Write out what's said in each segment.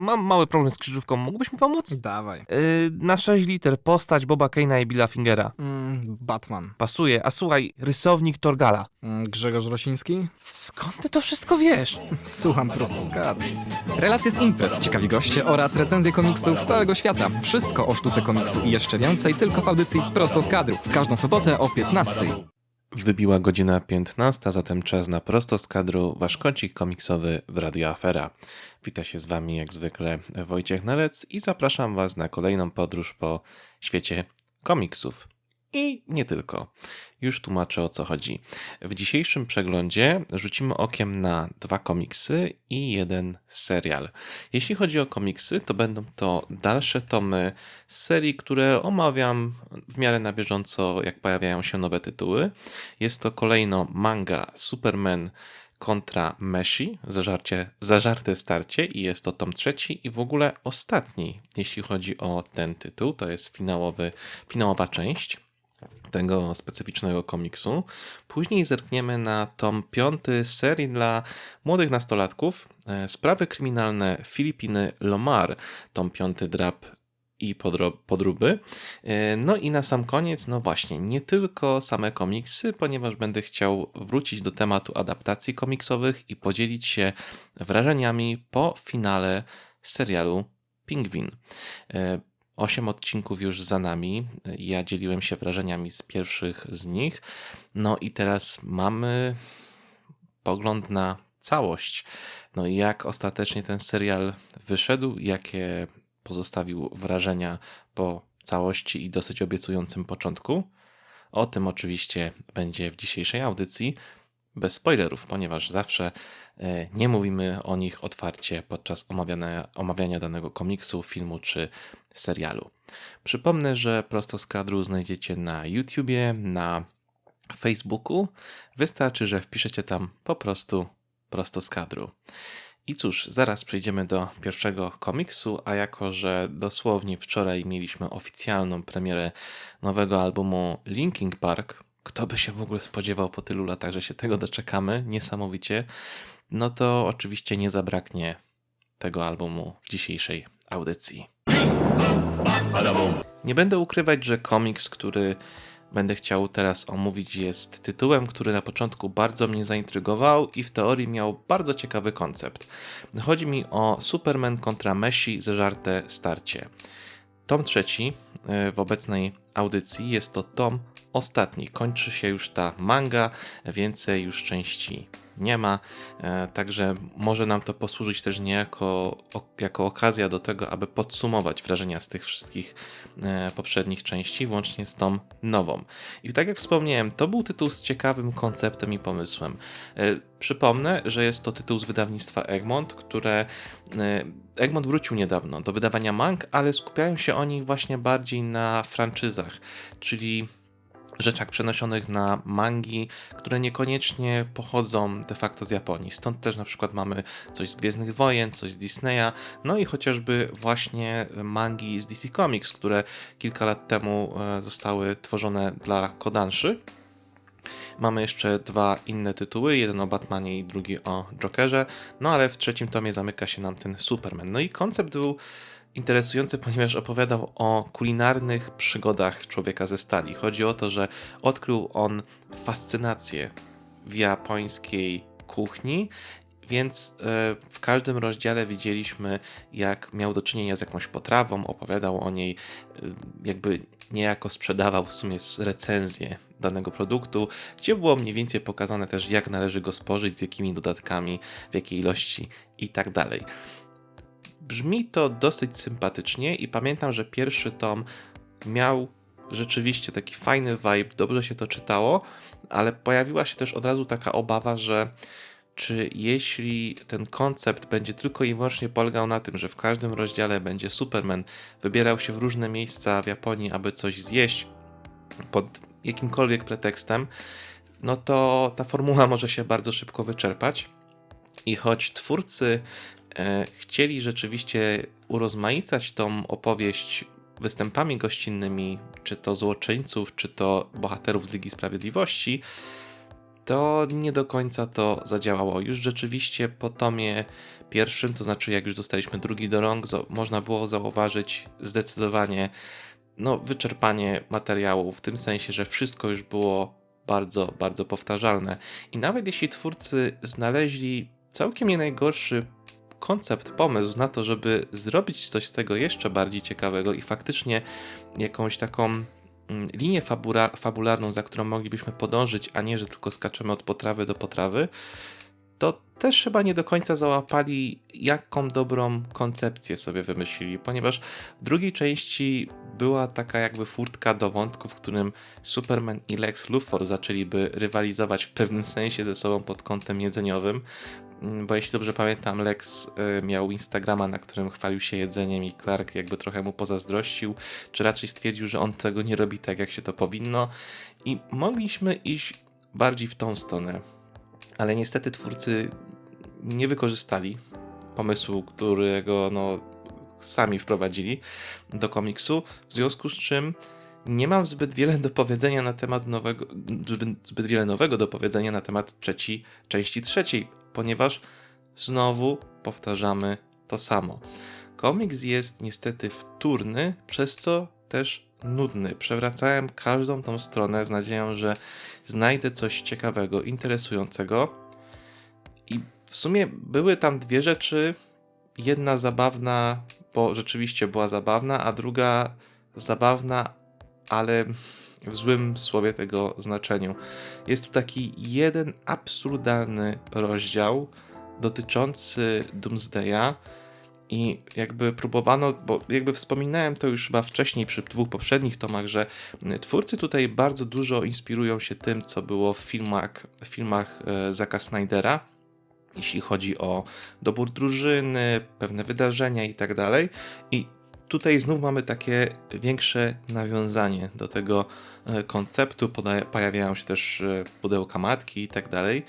Mam mały problem z krzyżówką, mógłbyś mi pomóc? Dawaj. Yy, na 6 liter postać Boba Kane'a i Billa Fingera. Mm, Batman. Pasuje, a słuchaj, rysownik Torgala. Mm, Grzegorz Rosiński? Skąd ty to wszystko wiesz? Słucham prosto z. Relacje z imprez, ciekawi goście oraz recenzje komiksów z całego świata. Wszystko o sztuce komiksu i jeszcze więcej tylko w audycji prosto z kadru. W każdą sobotę o 15. Wybiła godzina 15, zatem czas na prosto z kadru wasz kącik komiksowy w Radio Afera. Wita się z wami jak zwykle Wojciech Nelec i zapraszam was na kolejną podróż po świecie komiksów. I nie tylko. Już tłumaczę o co chodzi. W dzisiejszym przeglądzie rzucimy okiem na dwa komiksy i jeden serial. Jeśli chodzi o komiksy, to będą to dalsze tomy serii, które omawiam w miarę na bieżąco, jak pojawiają się nowe tytuły. Jest to kolejno manga Superman kontra Meshi, zażarcie, zażarte starcie i jest to tom trzeci i w ogóle ostatni, jeśli chodzi o ten tytuł. To jest finałowy, finałowa część tego specyficznego komiksu. Później zerkniemy na tom piąty serii dla młodych nastolatków. e, Sprawy kryminalne Filipiny Lomar, tom piąty drap i podróby. E, No i na sam koniec, no właśnie, nie tylko same komiksy, ponieważ będę chciał wrócić do tematu adaptacji komiksowych i podzielić się wrażeniami po finale serialu Pingwin. Osiem odcinków już za nami. Ja dzieliłem się wrażeniami z pierwszych z nich. No i teraz mamy pogląd na całość. No i jak ostatecznie ten serial wyszedł, jakie pozostawił wrażenia po całości i dosyć obiecującym początku. O tym oczywiście będzie w dzisiejszej audycji. Bez spoilerów, ponieważ zawsze e, nie mówimy o nich otwarcie podczas omawiania, omawiania danego komiksu, filmu czy serialu. Przypomnę, że prosto z kadru znajdziecie na YouTubie, na Facebooku. Wystarczy, że wpiszecie tam po prostu prosto z kadru. I cóż, zaraz przejdziemy do pierwszego komiksu, a jako, że dosłownie wczoraj mieliśmy oficjalną premierę nowego albumu Linkin Park, kto by się w ogóle spodziewał po tylu latach, że się tego doczekamy, niesamowicie, no to oczywiście nie zabraknie tego albumu w dzisiejszej audycji. Nie będę ukrywać, że komiks, który będę chciał teraz omówić, jest tytułem, który na początku bardzo mnie zaintrygował i w teorii miał bardzo ciekawy koncept. Chodzi mi o Superman kontra Messi zeżarte starcie. Tom trzeci w obecnej audycji jest to tom ostatni. Kończy się już ta manga, więcej już części nie ma, e, także może nam to posłużyć też niejako jako okazja do tego, aby podsumować wrażenia z tych wszystkich e, poprzednich części, włącznie z tą nową. I tak jak wspomniałem, to był tytuł z ciekawym konceptem i pomysłem. E, Przypomnę, że jest to tytuł z wydawnictwa Egmont, które Egmont wrócił niedawno do wydawania mang, ale skupiają się oni właśnie bardziej na franczyzach, czyli rzeczach przenoszonych na mangi, które niekoniecznie pochodzą de facto z Japonii. Stąd też na przykład mamy coś z Gwiezdnych Wojen, coś z Disneya, no i chociażby właśnie mangi z DC Comics, które kilka lat temu e, zostały tworzone dla Kodanszy. Mamy jeszcze dwa inne tytuły, jeden o Batmanie i drugi o Jokerze, no ale w trzecim tomie zamyka się nam ten Superman. No i koncept był interesujący, ponieważ opowiadał o kulinarnych przygodach człowieka ze stali. Chodzi o to, że odkrył on fascynację w japońskiej kuchni, więc e, w każdym rozdziale widzieliśmy, jak miał do czynienia z jakąś potrawą, opowiadał o niej, e, jakby niejako sprzedawał w sumie recenzję danego produktu, gdzie było mniej więcej pokazane też, jak należy go spożyć, z jakimi dodatkami, w jakiej ilości i tak dalej. Brzmi to dosyć sympatycznie i pamiętam, że pierwszy tom miał rzeczywiście taki fajny vibe, dobrze się to czytało, ale pojawiła się też od razu taka obawa, że czy jeśli ten koncept będzie tylko i wyłącznie polegał na tym, że w każdym rozdziale będzie Superman wybierał się w różne miejsca w Japonii, aby coś zjeść pod jakimkolwiek pretekstem, no to ta formuła może się bardzo szybko wyczerpać. I choć twórcy chcieli rzeczywiście urozmaicać tą opowieść występami gościnnymi, czy to złoczyńców, czy to bohaterów z Ligi Sprawiedliwości, to nie do końca to zadziałało. Już rzeczywiście po tomie pierwszym, to znaczy jak już dostaliśmy drugi do rąk, można było zauważyć zdecydowanie no, wyczerpanie materiału, w tym sensie, że wszystko już było bardzo, bardzo powtarzalne. I nawet jeśli twórcy znaleźli całkiem nie najgorszy koncept, pomysł na to, żeby zrobić coś z tego jeszcze bardziej ciekawego i faktycznie jakąś taką mm, linię fabula, fabularną, za którą moglibyśmy podążyć, a nie, że tylko skaczemy od potrawy do potrawy, to też chyba nie do końca załapali, jaką dobrą koncepcję sobie wymyślili, ponieważ w drugiej części była taka jakby furtka do wątku, w którym Superman i Lex Luthor zaczęliby rywalizować w pewnym sensie ze sobą pod kątem jedzeniowym, bo jeśli dobrze pamiętam, Lex y, miał Instagrama, na którym chwalił się jedzeniem i Clark jakby trochę mu pozazdrościł, czy raczej stwierdził, że on tego nie robi tak, jak się to powinno. I mogliśmy iść bardziej w tą stronę, ale niestety twórcy nie wykorzystali pomysłu, którego no, sami wprowadzili do komiksu, w związku z czym nie mam zbyt wiele do powiedzenia na temat nowego, zbyt, zbyt wiele nowego do powiedzenia na temat trzeci, części trzeciej, ponieważ znowu powtarzamy to samo. Komiks jest niestety wtórny, przez co też nudny. Przewracałem każdą tą stronę z nadzieją, że znajdę coś ciekawego, interesującego. I w sumie były tam dwie rzeczy. Jedna zabawna, bo rzeczywiście była zabawna, a druga zabawna, ale w złym słowie tego znaczeniu. Jest tu taki jeden absurdalny rozdział dotyczący Doomsdaya i jakby próbowano, bo jakby wspominałem to już chyba wcześniej przy dwóch poprzednich tomach, że twórcy tutaj bardzo dużo inspirują się tym, co było w filmach, w filmach e, Zacka Snydera, jeśli chodzi o dobór drużyny, pewne wydarzenia i tak dalej. I tutaj znów mamy takie większe nawiązanie do tego e, konceptu, pojawiają się też e, pudełka matki i tak dalej.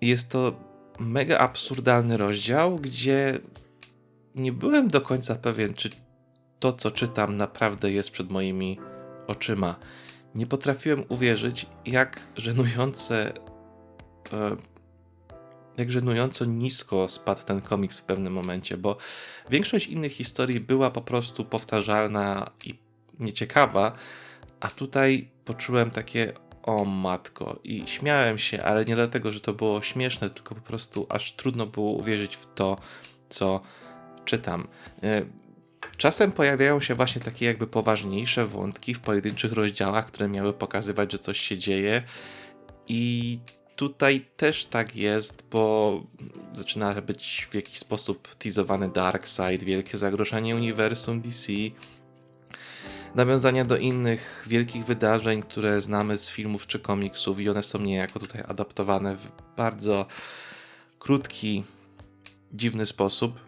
Jest to mega absurdalny rozdział, gdzie nie byłem do końca pewien, czy to, co czytam, naprawdę jest przed moimi oczyma. Nie potrafiłem uwierzyć, jak żenujące. Jak żenująco nisko spadł ten komiks w pewnym momencie, bo większość innych historii była po prostu powtarzalna i nieciekawa, a tutaj poczułem takie o matko i śmiałem się, ale nie dlatego, że to było śmieszne, tylko po prostu aż trudno było uwierzyć w to, co czytam. E, Czasem pojawiają się właśnie takie jakby poważniejsze wątki w pojedynczych rozdziałach, które miały pokazywać, że coś się dzieje i tutaj też tak jest, bo zaczyna być w jakiś sposób teasowany Darkseid, wielkie zagrożenie uniwersum DC, nawiązania do innych wielkich wydarzeń, które znamy z filmów czy komiksów i one są niejako tutaj adaptowane w bardzo krótki, dziwny sposób.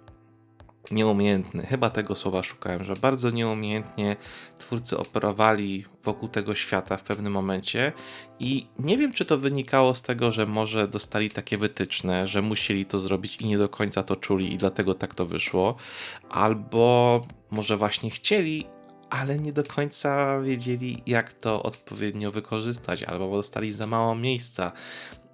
Nieumiejętny, chyba tego słowa szukałem, że bardzo nieumiejętnie twórcy operowali wokół tego świata w pewnym momencie i nie wiem, czy to wynikało z tego, że może dostali takie wytyczne, że musieli to zrobić i nie do końca to czuli i dlatego tak to wyszło, albo może właśnie chcieli, ale nie do końca wiedzieli, jak to odpowiednio wykorzystać, albo dostali za mało miejsca.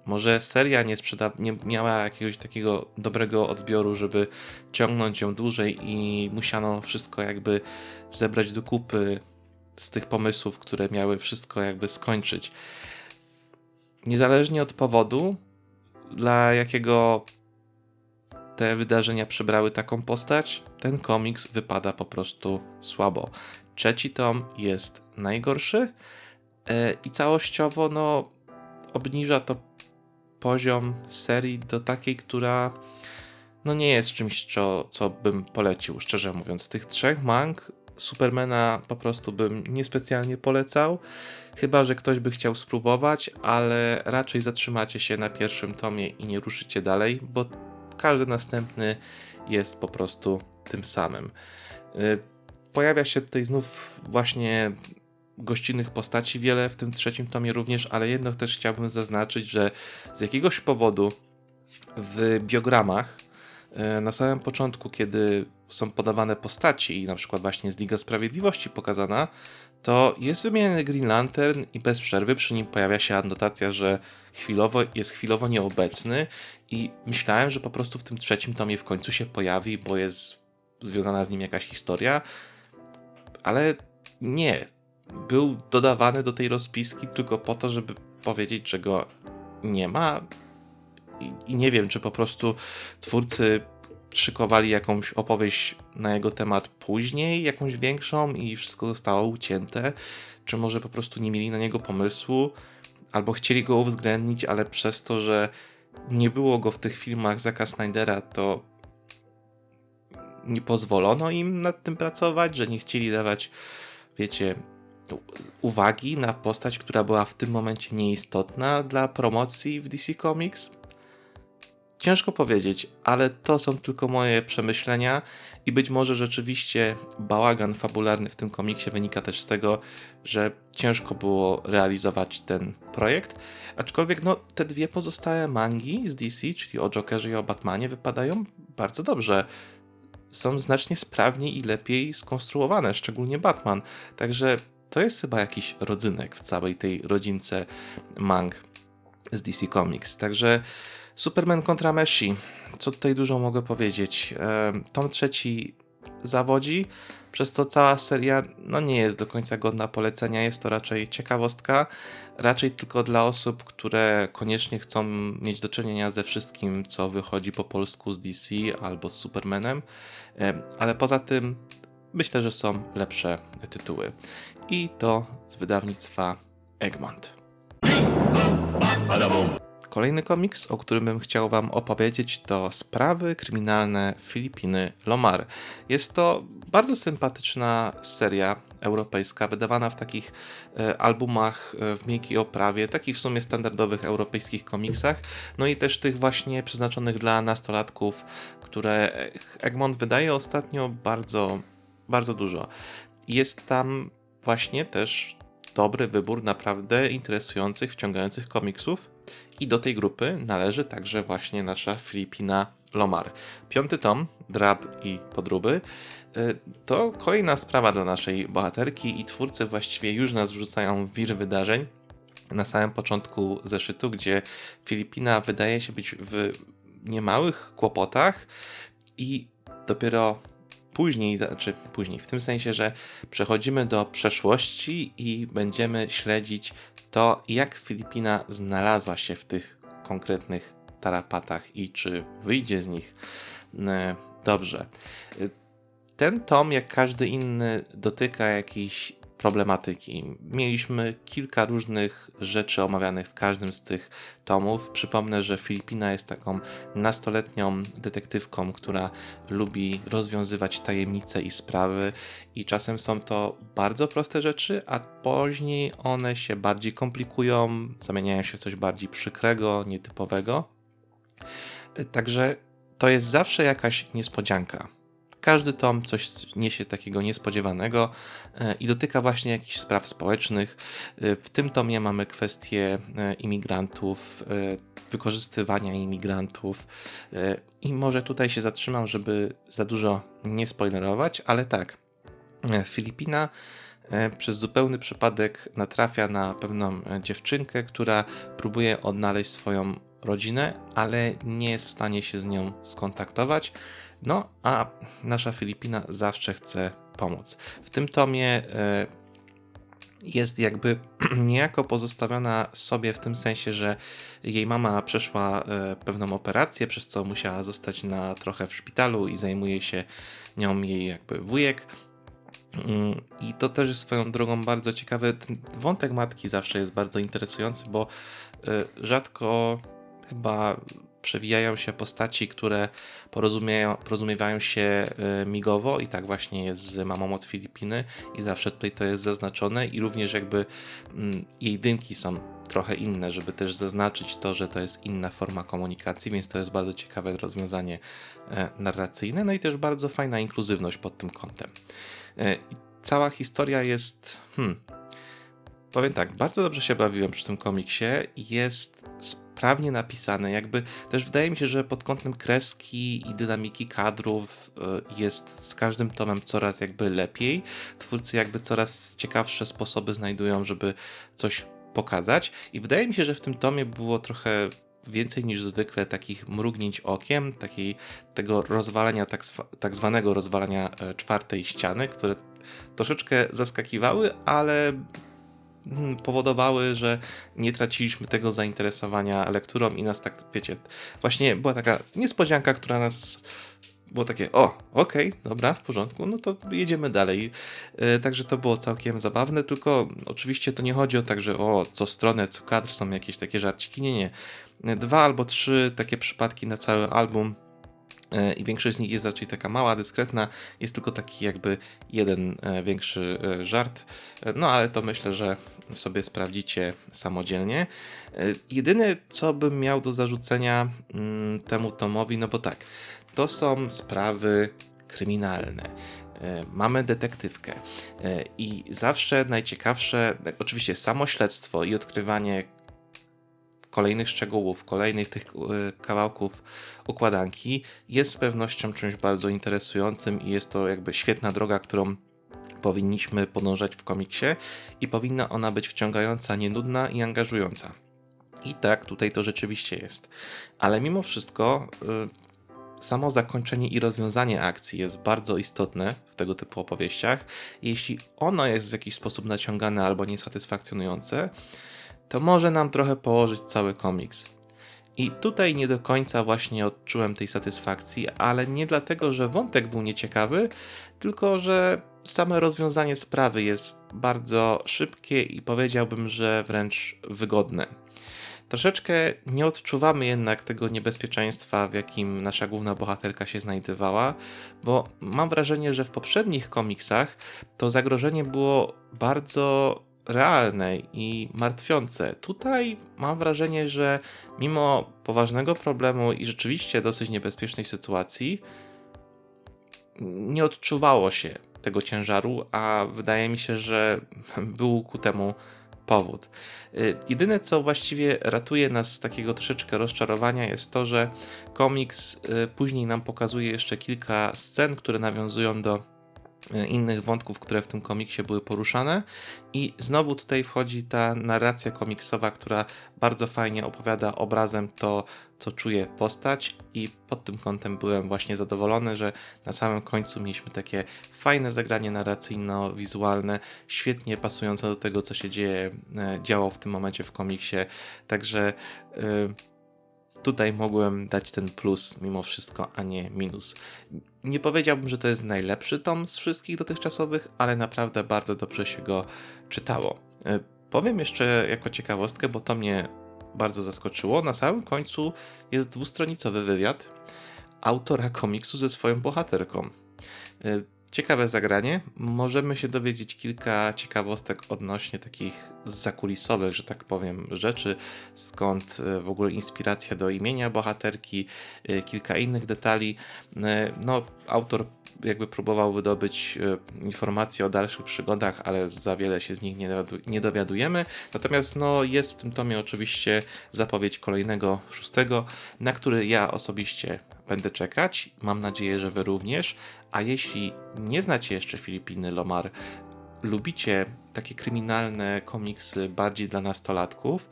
Może seria nie, sprzeda- nie miała jakiegoś takiego dobrego odbioru, żeby ciągnąć ją dłużej i musiano wszystko jakby zebrać do kupy z tych pomysłów, które miały wszystko jakby skończyć. Niezależnie od powodu, dla jakiego te wydarzenia przybrały taką postać, ten komiks wypada po prostu słabo. Trzeci tom jest najgorszy e, i całościowo no, obniża to poziom serii do takiej, która no nie jest czymś, co, co bym polecił, szczerze mówiąc. Z tych trzech mang Supermana po prostu bym niespecjalnie polecał, chyba że ktoś by chciał spróbować, ale raczej zatrzymacie się na pierwszym tomie i nie ruszycie dalej, bo każdy następny jest po prostu tym samym. Y, Pojawia się tutaj znów właśnie gościnnych postaci wiele w tym trzecim tomie również, ale jedno też chciałbym zaznaczyć, że z jakiegoś powodu w biogramach E, Na samym początku, kiedy są podawane postaci, na przykład właśnie z Liga Sprawiedliwości pokazana, to jest wymieniony Green Lantern i bez przerwy przy nim pojawia się anotacja, że chwilowo jest chwilowo nieobecny i myślałem, że po prostu w tym trzecim tomie w końcu się pojawi, bo jest związana z nim jakaś historia, ale nie. Był dodawany do tej rozpiski tylko po to, żeby powiedzieć, że go nie ma. I, i nie wiem, czy po prostu twórcy szykowali jakąś opowieść na jego temat później, jakąś większą i wszystko zostało ucięte, czy może po prostu nie mieli na niego pomysłu, albo chcieli go uwzględnić, ale przez to, że nie było go w tych filmach Zaka Snydera, to nie pozwolono im nad tym pracować, że nie chcieli dawać, wiecie, uwagi na postać, która była w tym momencie nieistotna dla promocji w DC Comics. Ciężko powiedzieć, ale to są tylko moje przemyślenia i być może rzeczywiście bałagan fabularny w tym komiksie wynika też z tego, że ciężko było realizować ten projekt. Aczkolwiek no, te dwie pozostałe mangi z DC, czyli o Jokerze i o Batmanie, wypadają bardzo dobrze. Są znacznie sprawniej i lepiej skonstruowane, szczególnie Batman. Także to jest chyba jakiś rodzynek w całej tej rodzince mang z DC Comics. Także Superman kontra Meshi. Co tutaj dużo mogę powiedzieć? E, Tom trzeci zawodzi, przez to cała seria no nie jest do końca godna polecenia. Jest to raczej ciekawostka, raczej tylko dla osób, które koniecznie chcą mieć do czynienia ze wszystkim, co wychodzi po polsku z DC albo z Supermanem. E, Ale poza tym myślę, że są lepsze tytuły. I to z wydawnictwa Egmont. Kolejny komiks, o którym bym chciał Wam opowiedzieć, to Sprawy kryminalne Filipiny Lomar. Jest to bardzo sympatyczna seria europejska, wydawana w takich e, albumach e, w miękkiej oprawie, takich w sumie standardowych europejskich komiksach, no i też tych właśnie przeznaczonych dla nastolatków, które Egmont wydaje ostatnio bardzo, bardzo dużo. Jest tam właśnie też dobry wybór naprawdę interesujących, wciągających komiksów. I do tej grupy należy także właśnie nasza Filipina Lomar. Piąty tom, Drab i Podróby, y, to kolejna sprawa dla naszej bohaterki i twórcy właściwie już nas wrzucają w wir wydarzeń na samym początku zeszytu, gdzie Filipina wydaje się być w niemałych kłopotach i dopiero później, znaczy później, w tym sensie, że przechodzimy do przeszłości i będziemy śledzić to, jak Filipina znalazła się w tych konkretnych tarapatach i czy wyjdzie z nich e, dobrze. E, Ten tom, jak każdy inny, dotyka jakiejś problematyki. Mieliśmy kilka różnych rzeczy omawianych w każdym z tych tomów. Przypomnę, że Filipina jest taką nastoletnią detektywką, która lubi rozwiązywać tajemnice i sprawy, i czasem są to bardzo proste rzeczy, a później one się bardziej komplikują, zamieniają się w coś bardziej przykrego, nietypowego. Także to jest zawsze jakaś niespodzianka. Każdy tom coś niesie takiego niespodziewanego e, i dotyka właśnie jakichś spraw społecznych. E, W tym tomie mamy kwestie e, imigrantów, wykorzystywania imigrantów i może tutaj się zatrzymam, żeby za dużo nie spoilerować, ale tak. Filipina przez zupełny przypadek natrafia na pewną dziewczynkę, która próbuje odnaleźć swoją rodzinę, ale nie jest w stanie się z nią skontaktować. No, a nasza Filipina zawsze chce pomóc. W tym tomie e, jest jakby niejako pozostawiona sobie w tym sensie, że jej mama przeszła e, pewną operację, przez co musiała zostać na trochę w szpitalu i zajmuje się nią jej jakby wujek. Mm, I to też jest swoją drogą bardzo ciekawe. Ten wątek matki zawsze jest bardzo interesujący, bo e, rzadko chyba przewijają się postaci, które porozumiewają się e, migowo i tak właśnie jest z mamą od Filipiny i zawsze tutaj to jest zaznaczone i również jakby mm, jej dynki są trochę inne, żeby też zaznaczyć to, że to jest inna forma komunikacji, więc to jest bardzo ciekawe rozwiązanie e, narracyjne, no i też bardzo fajna inkluzywność pod tym kątem. E, Cała historia jest hmm, Powiem tak, bardzo dobrze się bawiłem przy tym komiksie. Jest sprawnie napisany. Jakby też wydaje mi się, że pod kątem kreski i dynamiki kadrów y, jest z każdym tomem coraz jakby lepiej. Twórcy jakby coraz ciekawsze sposoby znajdują, żeby coś pokazać. I wydaje mi się, że w tym tomie było trochę więcej niż zwykle takich mrugnięć okiem, takiej, tego rozwalenia, tak, tak zwanego rozwalania e, czwartej ściany, które troszeczkę zaskakiwały, ale powodowały, że nie traciliśmy tego zainteresowania lekturą i nas tak, wiecie, właśnie była taka niespodzianka, która nas było takie, o, okej, dobra, w porządku, no to jedziemy dalej. E, Także to było całkiem zabawne, tylko oczywiście to nie chodzi o tak, że o, co stronę, co kadr są jakieś takie żarciki, nie, nie. E, Dwa albo trzy takie przypadki na cały album i większość z nich jest raczej taka mała, dyskretna, jest tylko taki jakby jeden e, większy e, żart, E, no ale to myślę, że sobie sprawdzicie samodzielnie. E, Jedyne, co bym miał do zarzucenia mm, temu tomowi, no bo tak, to są sprawy kryminalne. E, Mamy detektywkę e, i zawsze najciekawsze, oczywiście samo śledztwo i odkrywanie kolejnych szczegółów, kolejnych tych e, kawałków układanki jest z pewnością czymś bardzo interesującym i jest to jakby świetna droga, którą powinniśmy podążać w komiksie i powinna ona być wciągająca, nienudna i angażująca. I tak, tutaj to rzeczywiście jest. Ale mimo wszystko y, samo zakończenie i rozwiązanie akcji jest bardzo istotne w tego typu opowieściach. Jeśli ono jest w jakiś sposób naciągane albo niesatysfakcjonujące, to może nam trochę położyć cały komiks. I tutaj nie do końca właśnie odczułem tej satysfakcji, ale nie dlatego, że wątek był nieciekawy, tylko że same rozwiązanie sprawy jest bardzo szybkie i powiedziałbym, że wręcz wygodne. Troszeczkę nie odczuwamy jednak tego niebezpieczeństwa, w jakim nasza główna bohaterka się znajdowała, bo mam wrażenie, że w poprzednich komiksach to zagrożenie było bardzo realne i martwiące. Tutaj mam wrażenie, że mimo poważnego problemu i rzeczywiście dosyć niebezpiecznej sytuacji, nie odczuwało się tego ciężaru, a wydaje mi się, że był ku temu powód. Y, Jedyne, co właściwie ratuje nas z takiego troszeczkę rozczarowania, jest to, że komiks y, później nam pokazuje jeszcze kilka scen, które nawiązują do innych wątków, które w tym komiksie były poruszane. I znowu tutaj wchodzi ta narracja komiksowa, która bardzo fajnie opowiada obrazem to, co czuje postać, i pod tym kątem byłem właśnie zadowolony, że na samym końcu mieliśmy takie fajne zagranie narracyjno-wizualne, świetnie pasujące do tego, co się dzieje, e, działo w tym momencie w komiksie. Także. y, Tutaj mogłem dać ten plus mimo wszystko, a nie minus. Nie powiedziałbym, że to jest najlepszy tom z wszystkich dotychczasowych, ale naprawdę bardzo dobrze się go czytało. E, Powiem jeszcze jako ciekawostkę, bo to mnie bardzo zaskoczyło. Na samym końcu jest dwustronicowy wywiad autora komiksu ze swoją bohaterką. Ciekawe zagranie. Możemy się dowiedzieć kilka ciekawostek odnośnie takich zakulisowych, że tak powiem, rzeczy, skąd e, w ogóle inspiracja do imienia bohaterki, e, kilka innych detali. E, No, autor jakby próbował wydobyć e, informacje o dalszych przygodach, ale za wiele się z nich nie, dowiadu- nie dowiadujemy. Natomiast no, jest w tym tomie oczywiście zapowiedź kolejnego, szóstego, na który ja osobiście będę czekać. Mam nadzieję, że wy również. A jeśli nie znacie jeszcze Filipiny Lomar, lubicie takie kryminalne komiksy bardziej dla nastolatków,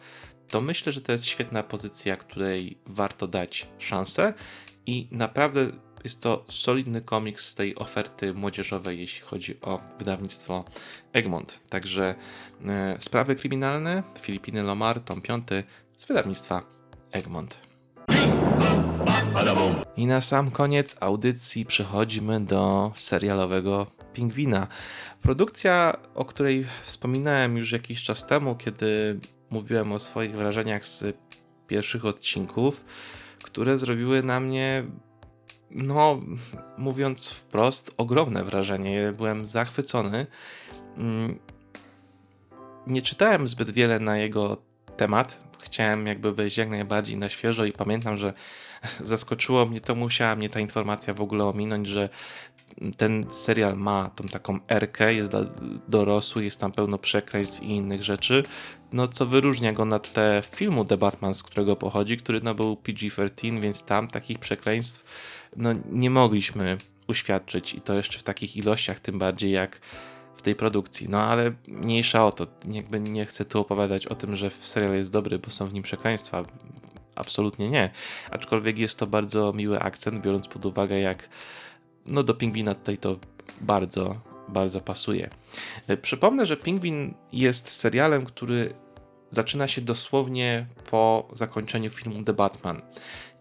to myślę, że to jest świetna pozycja, której warto dać szansę i naprawdę jest to solidny komiks z tej oferty młodzieżowej, jeśli chodzi o wydawnictwo Egmont. Także e, sprawy kryminalne, Filipiny Lomar, tom 5 z wydawnictwa Egmont. I na sam koniec audycji przechodzimy do serialowego Pingwina. Produkcja, o której wspominałem już jakiś czas temu, kiedy mówiłem o swoich wrażeniach z pierwszych odcinków, które zrobiły na mnie, no, mówiąc wprost, ogromne wrażenie. Byłem zachwycony. Mm, Nie czytałem zbyt wiele na jego temat. Chciałem jakby wejść jak najbardziej na świeżo i pamiętam, że zaskoczyło mnie to, musiała mnie ta informacja w ogóle ominąć, że ten serial ma tą taką erkę, jest dla dorosły, jest tam pełno przekleństw i innych rzeczy, no co wyróżnia go na tle filmu The Batman, z którego pochodzi, który no był PG-13, więc tam takich przekleństw no nie mogliśmy uświadczyć i to jeszcze w takich ilościach, tym bardziej jak w tej produkcji. No ale mniejsza o to, jakby nie chcę tu opowiadać o tym, że serial jest dobry, bo są w nim przekleństwa. Absolutnie nie. Aczkolwiek jest to bardzo miły akcent, biorąc pod uwagę, jak no do Pingwina tutaj to bardzo, bardzo pasuje. E, Przypomnę, że Pingwin jest serialem, który zaczyna się dosłownie po zakończeniu filmu The Batman.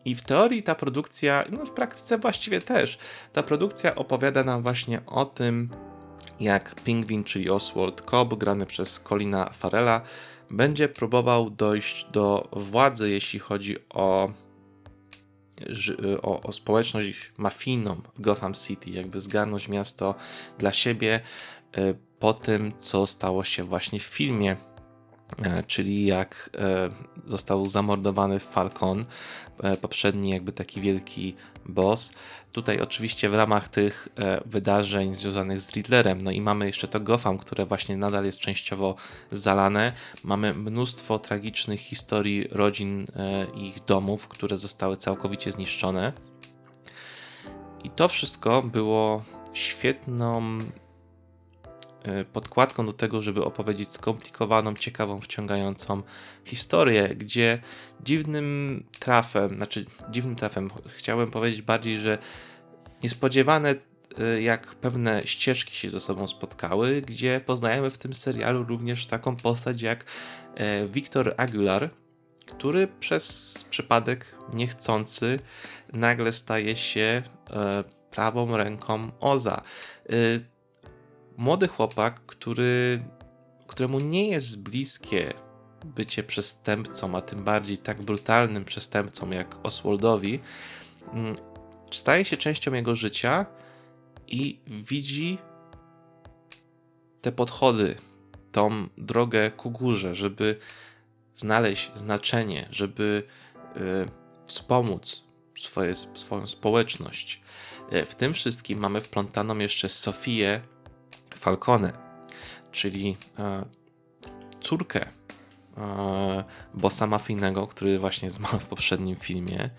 I w teorii ta produkcja, no w praktyce właściwie też, ta produkcja opowiada nam właśnie o tym, jak Pingwin, czyli Oswald Cobb, grany przez Colina Farrella, będzie próbował dojść do władzy, jeśli chodzi o, o, o społeczność mafijną Gotham City, jakby zgarnąć miasto dla siebie e, po tym, co stało się właśnie w filmie czyli jak e, został zamordowany Falcon, e, poprzedni jakby taki wielki boss. Tutaj oczywiście w ramach tych e, wydarzeń związanych z Riddlerem, no i mamy jeszcze to Gotham, które właśnie nadal jest częściowo zalane. Mamy mnóstwo tragicznych historii rodzin e, i ich domów, które zostały całkowicie zniszczone. I to wszystko było świetną e, podkładką do tego, żeby opowiedzieć skomplikowaną, ciekawą, wciągającą historię, gdzie dziwnym trafem, znaczy dziwnym trafem, chciałem powiedzieć bardziej, że niespodziewane e, jak pewne ścieżki się ze sobą spotkały, gdzie poznajemy w tym serialu również taką postać jak e, Victor Aguilar, który przez przypadek niechcący nagle staje się e, prawą ręką Oza. E, młody chłopak, który, któremu nie jest bliskie bycie przestępcą, a tym bardziej tak brutalnym przestępcą jak Oswaldowi, mm, staje się częścią jego życia i widzi te podchody, tą drogę ku górze, żeby znaleźć znaczenie, żeby y, wspomóc swoje, swoją społeczność. Y, w tym wszystkim mamy wplątaną jeszcze Sofię Falcone, czyli e, córkę e, bossa mafijnego, który właśnie zmarł w poprzednim filmie.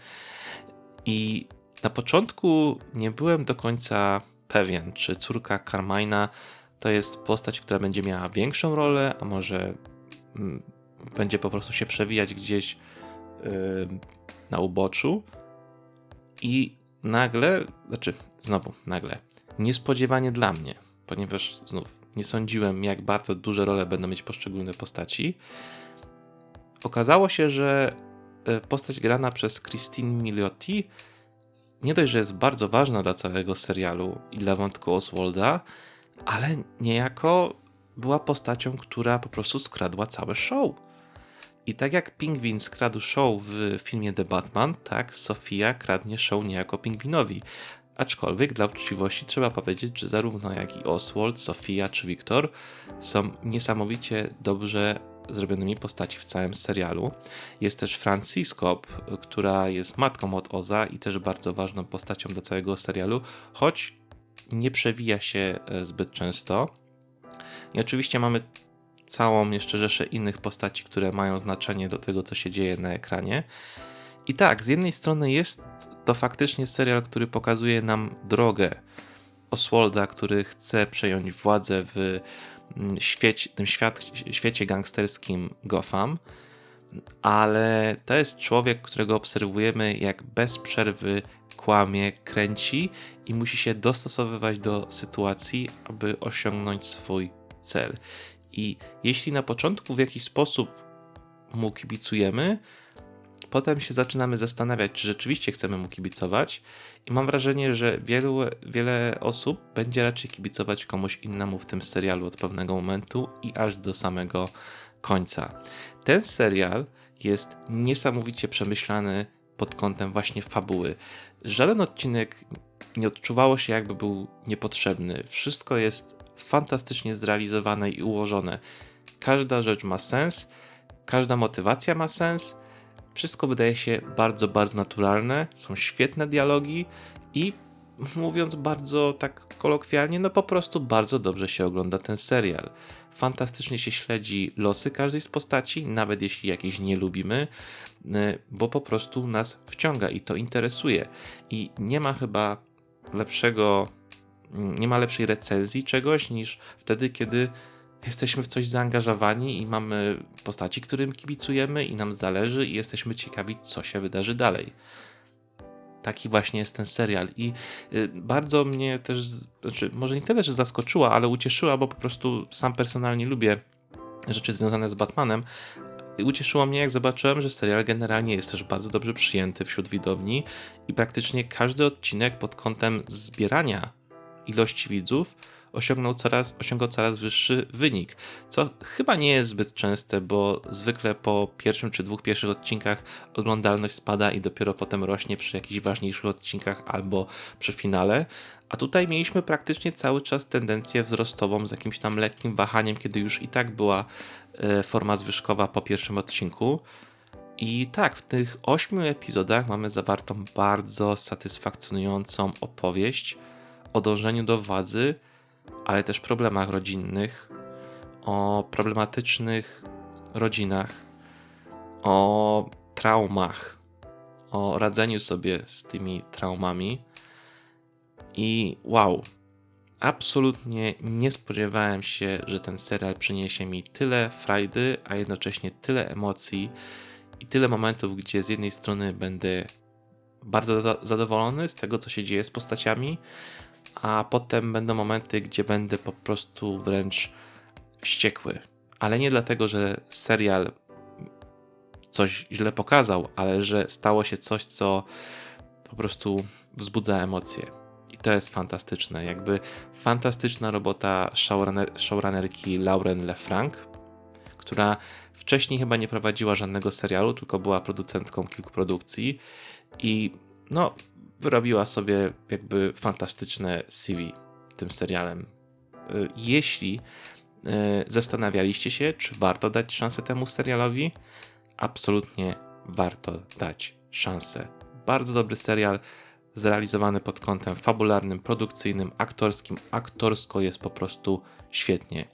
I na początku nie byłem do końca pewien, czy córka Carmina to jest postać, która będzie miała większą rolę, a może mm, będzie po prostu się przewijać gdzieś yy, na uboczu. I nagle, znaczy znowu nagle, niespodziewanie dla mnie, ponieważ znów nie sądziłem, jak bardzo duże role będą mieć poszczególne postaci. Okazało się, że e, postać grana przez Christine Milioti nie dość, że jest bardzo ważna dla całego serialu i dla wątku Oswalda, ale niejako była postacią, która po prostu skradła całe show. I tak jak Pingwin skradł show w filmie The Batman, tak Sofia kradnie show niejako Pingwinowi. Aczkolwiek dla uczciwości trzeba powiedzieć, że zarówno jak i Oswald, Sofia czy Victor są niesamowicie dobrze zrobionymi postaci w całym serialu. Jest też Francis Cobb, która jest matką od Oza i też bardzo ważną postacią do całego serialu, choć nie przewija się e, zbyt często. I oczywiście mamy całą jeszcze rzeszę innych postaci, które mają znaczenie do tego, co się dzieje na ekranie. I tak, z jednej strony jest to faktycznie serial, który pokazuje nam drogę Oswalda, który chce przejąć władzę w mm, świecie, tym świat, świecie gangsterskim Gotham, ale to jest człowiek, którego obserwujemy, jak bez przerwy kłamie, kręci i musi się dostosowywać do sytuacji, aby osiągnąć swój cel. I jeśli na początku w jakiś sposób mu kibicujemy, potem się zaczynamy zastanawiać, czy rzeczywiście chcemy mu kibicować, i mam wrażenie, że wielu, wiele osób będzie raczej kibicować komuś innemu w tym serialu od pewnego momentu i aż do samego końca. Ten serial jest niesamowicie przemyślany pod kątem właśnie fabuły. Żaden odcinek nie odczuwało się, jakby był niepotrzebny. Wszystko jest fantastycznie zrealizowane i ułożone. Każda rzecz ma sens, każda motywacja ma sens. Wszystko wydaje się bardzo, bardzo naturalne. Są świetne dialogi i mówiąc bardzo tak kolokwialnie, no po prostu bardzo dobrze się ogląda ten serial. Fantastycznie się śledzi losy każdej z postaci, nawet jeśli jakiejś nie lubimy, y, bo po prostu nas wciąga i to interesuje. I nie ma chyba lepszego, mm, nie ma lepszej recenzji czegoś niż wtedy, kiedy jesteśmy w coś zaangażowani i mamy postaci, którym kibicujemy i nam zależy i jesteśmy ciekawi, co się wydarzy dalej. Taki właśnie jest ten serial i y, bardzo mnie też, znaczy może nie tyle, że zaskoczyła, ale ucieszyła, bo po prostu sam personalnie lubię rzeczy związane z Batmanem. I ucieszyło mnie, jak zobaczyłem, że serial generalnie jest też bardzo dobrze przyjęty wśród widowni i praktycznie każdy odcinek pod kątem zbierania ilości widzów osiągnął coraz, osiągał coraz wyższy wynik, co chyba nie jest zbyt częste, bo zwykle po pierwszym czy dwóch pierwszych odcinkach oglądalność spada i dopiero potem rośnie przy jakichś ważniejszych odcinkach albo przy finale, a tutaj mieliśmy praktycznie cały czas tendencję wzrostową z jakimś tam lekkim wahaniem, kiedy już i tak była e, forma zwyżkowa po pierwszym odcinku. I tak, w tych ośmiu epizodach mamy zawartą bardzo satysfakcjonującą opowieść o dążeniu do władzy, ale też problemach rodzinnych, o problematycznych rodzinach, o traumach, o radzeniu sobie z tymi traumami. I wow, absolutnie nie spodziewałem się, że ten serial przyniesie mi tyle frajdy, a jednocześnie tyle emocji i tyle momentów, gdzie z jednej strony będę bardzo zadowolony z tego, co się dzieje z postaciami, a potem będą momenty, gdzie będę po prostu wręcz wściekły. Ale nie dlatego, że serial coś źle pokazał, ale że stało się coś, co po prostu wzbudza emocje. I to jest fantastyczne. Jakby fantastyczna robota showrunner, showrunnerki Lauren LeFranc, która wcześniej chyba nie prowadziła żadnego serialu, tylko była producentką kilku produkcji i no, wyrobiła sobie jakby fantastyczne CV tym serialem. Y, Jeśli y, zastanawialiście się, czy warto dać szansę temu serialowi, absolutnie warto dać szansę. Bardzo dobry serial, zrealizowany pod kątem fabularnym, produkcyjnym, aktorskim. Aktorsko jest po prostu świetnie.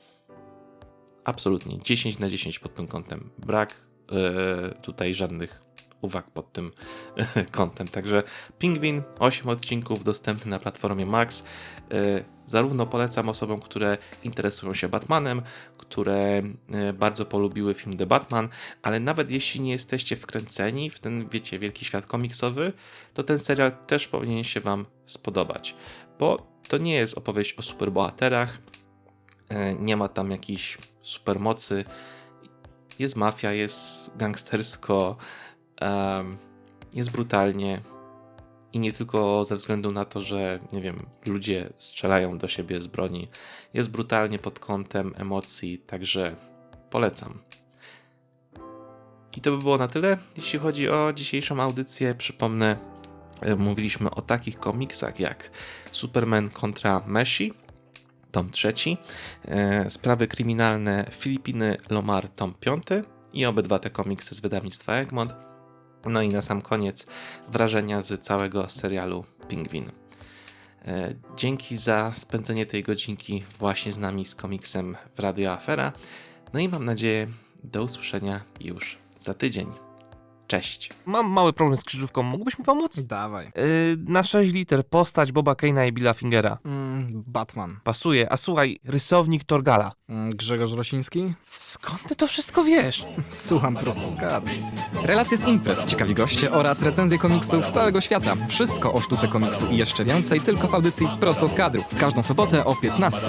Absolutnie 10 na 10 pod tym kątem. Brak e, tutaj żadnych uwag pod tym kątem. Także Pingwin, 8 odcinków, dostępny na platformie Max. E, zarówno polecam osobom, które interesują się Batmanem, które e, bardzo polubiły film The Batman, ale nawet jeśli nie jesteście wkręceni w ten, wiecie, wielki świat komiksowy, to ten serial też powinien się Wam spodobać, bo to nie jest opowieść o superbohaterach, e, nie ma tam jakichś supermocy, jest mafia, jest gangstersko, em, jest brutalnie i nie tylko ze względu na to, że nie wiem, ludzie strzelają do siebie z broni. Jest brutalnie pod kątem emocji, także polecam. I to by było na tyle, jeśli chodzi o dzisiejszą audycję. Przypomnę, e, mówiliśmy o takich komiksach jak Superman kontra Meshi, tom trzeci, e, Sprawy kryminalne Filipiny Lomar, tom piąty i obydwa te komiksy z wydawnictwa Egmont. No i na sam koniec wrażenia z całego serialu Pingwin. E, Dzięki za spędzenie tej godzinki właśnie z nami z komiksem w Radio Afera. No i mam nadzieję do usłyszenia już za tydzień. Cześć. Mam mały problem z krzyżówką, mógłbyś mi pomóc? Dawaj. Yy, na 6 liter postać Boba Kane'a i Billa Fingera. Mm, Batman. Pasuje, a słuchaj, rysownik Torgala. Mm, Grzegorz Rosiński? Skąd ty to wszystko wiesz? Słucham prosto z kadry. Relacje z imprez, ciekawi goście oraz recenzje komiksów z całego świata. Wszystko o sztuce komiksu i jeszcze więcej tylko w audycji prosto z kadru. W każdą sobotę o 15.